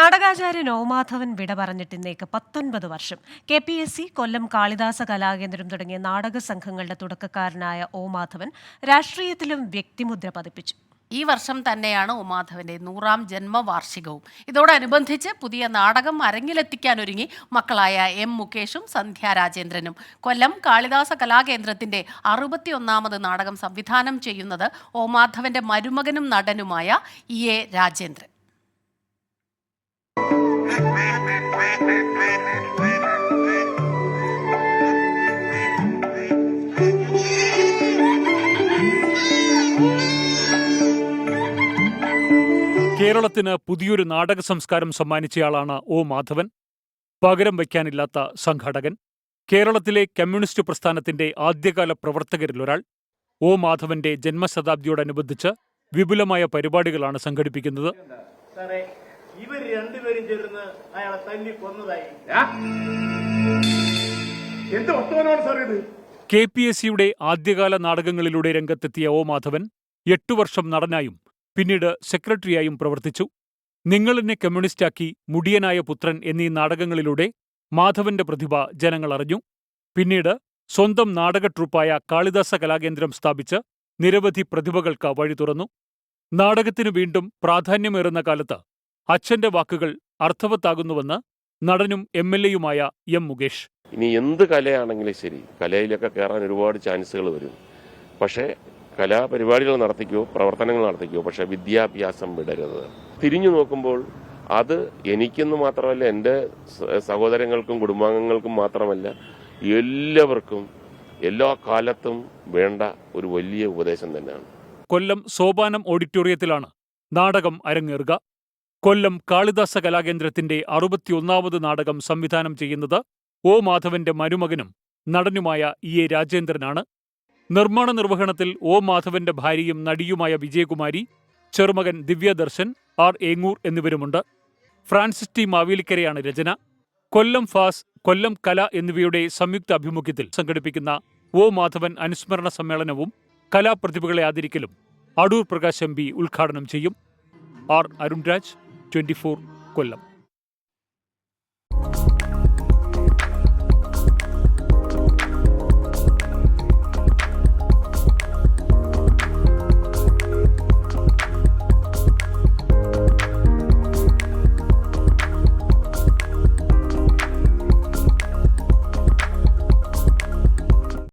നാടകാചാര്യൻ ഓമാധവൻ വിട പറഞ്ഞിട്ടിന്നേക്ക് പത്തൊൻപത് വർഷം. K P S C Kollam Kalidasa Kalakendram തുടങ്ങിയ നാടക സംഘങ്ങളുടെ തുടക്കക്കാരനായ ഓമാധവൻ രാഷ്ട്രീയത്തിലും വ്യക്തിമുദ്ര പതിപ്പിച്ചു. ഈ വർഷം തന്നെയാണ് ഉമാധവന്റെ നൂറാം ജന്മവാർഷികവും. ഇതോടനുബന്ധിച്ച് പുതിയ നാടകം അരങ്ങിലെത്തിക്കാനൊരുങ്ങി മക്കളായ എം മുകേഷും സന്ധ്യ രാജേന്ദ്രനും. കൊല്ലം കാളിദാസ കലാകേന്ദ്രത്തിന്റെ അറുപത്തിയൊന്നാമത് നാടകം സംവിധാനം ചെയ്യുന്നത് ഓമാധവന്റെ മരുമകനും നടനുമായ ഇ എ രാജേന്ദ്രൻ. കേരളത്തിന് പുതിയൊരു നാടക സംസ്കാരം സമ്മാനിച്ചയാളാണ് ഒ മാധവൻ. പകരം വയ്ക്കാനില്ലാത്ത സംഘാടകൻ. കേരളത്തിലെ കമ്മ്യൂണിസ്റ്റ് പ്രസ്ഥാനത്തിന്റെ ആദ്യകാല പ്രവർത്തകരിലൊരാൾ ഒ മാധവന്റെ ജന്മശതാബ്ദിയോടനുബന്ധിച്ച് വിപുലമായ പരിപാടികളാണ് സംഘടിപ്പിക്കുന്നത്. ഇവർ രണ്ടുപേരും ചേർന്ന് അയാളെ തല്ലി കൊന്നതായി. എന്ത് വർത്തമാനമാണ് സാർ ഇത്? കെ പി എസ് സിയുടെ ആദ്യകാല നാടകങ്ങളിലൂടെ രംഗത്തെത്തിയ ഒ മാധവൻ എട്ടു വർഷം നടനായും പിന്നീട് സെക്രട്ടറിയായും പ്രവർത്തിച്ചു. നിങ്ങളെന്നെ കമ്മ്യൂണിസ്റ്റാക്കി മുടിയനായ പുത്രൻ എന്നീ നാടകങ്ങളിലൂടെ മാധവന്റെ പ്രതിഭ ജനങ്ങൾ അറിഞ്ഞു. പിന്നീട് സ്വന്തം നാടക ട്രൂപ്പായ കാളിദാസ കലാകേന്ദ്രം സ്ഥാപിച്ച് നിരവധി പ്രതിഭകൾക്ക് വഴി തുറന്നു നാടകത്തിനു വീണ്ടും പ്രാധാന്യമേറുന്ന കാലത്ത് അച്ഛന്റെ വാക്കുകൾ അർത്ഥവത്താകുന്നുവെന്ന് നടനും എം എൽ എയുമായ എം മുകേഷ്. ഇനി എന്ത് കലയാണെങ്കിലും ശരി. കലയിലൊക്കെ കയറാൻ ഒരുപാട് ചാൻസുകൾ വരും. പക്ഷേ കലാപരിപാടികൾ നടത്തിക്കോ പ്രവർത്തനങ്ങൾ നടത്തിക്കോ പക്ഷേ വിദ്യാഭ്യാസം വിടരുത്. തിരിഞ്ഞു നോക്കുമ്പോൾ അത് എനിക്കെന്ന് മാത്രമല്ല എന്റെ സഹോദരങ്ങൾക്കും കുടുംബാംഗങ്ങൾക്കും മാത്രമല്ല എല്ലാവർക്കും എല്ലാ കാലത്തും വേണ്ട ഒരു വലിയ ഉപദേശം തന്നെയാണ്. കൊല്ലം സോപാനം ഓഡിറ്റോറിയത്തിലാണ് നാടകം അരങ്ങേറുക. കൊല്ലം കാളിദാസ കലാകേന്ദ്രത്തിന്റെ അറുപത്തിയൊന്നാമത് നാടകം സംവിധാനം ചെയ്യുന്നത് ഒ മാധവന്റെ മരുമകനും നടനുമായ ഇ എ രാജേന്ദ്രനാണ്. നിർമ്മാണ നിർവഹണത്തിൽ ഒ മാധവന്റെ ഭാര്യയും നടിയുമായ വിജയകുമാരി ചെറുമകൻ ദിവ്യദർശൻ ആർ ഏങ്ങൂർ എന്നിവരുമുണ്ട്. ഫ്രാൻസിസ് ടി മാവേലിക്കരയാണ് രചന. കൊല്ലം ഫാസ് കൊല്ലം കല എന്നിവയുടെ സംയുക്ത അഭിമുഖ്യത്തിൽ സംഘടിപ്പിക്കുന്ന ഒ മാധവൻ അനുസ്മരണ സമ്മേളനവും കലാപ്രതിഭകളെ ആദരിക്കലും അടൂർ പ്രകാശ് എം ഉദ്ഘാടനം ചെയ്യും. R Arunraj twenty Kollam.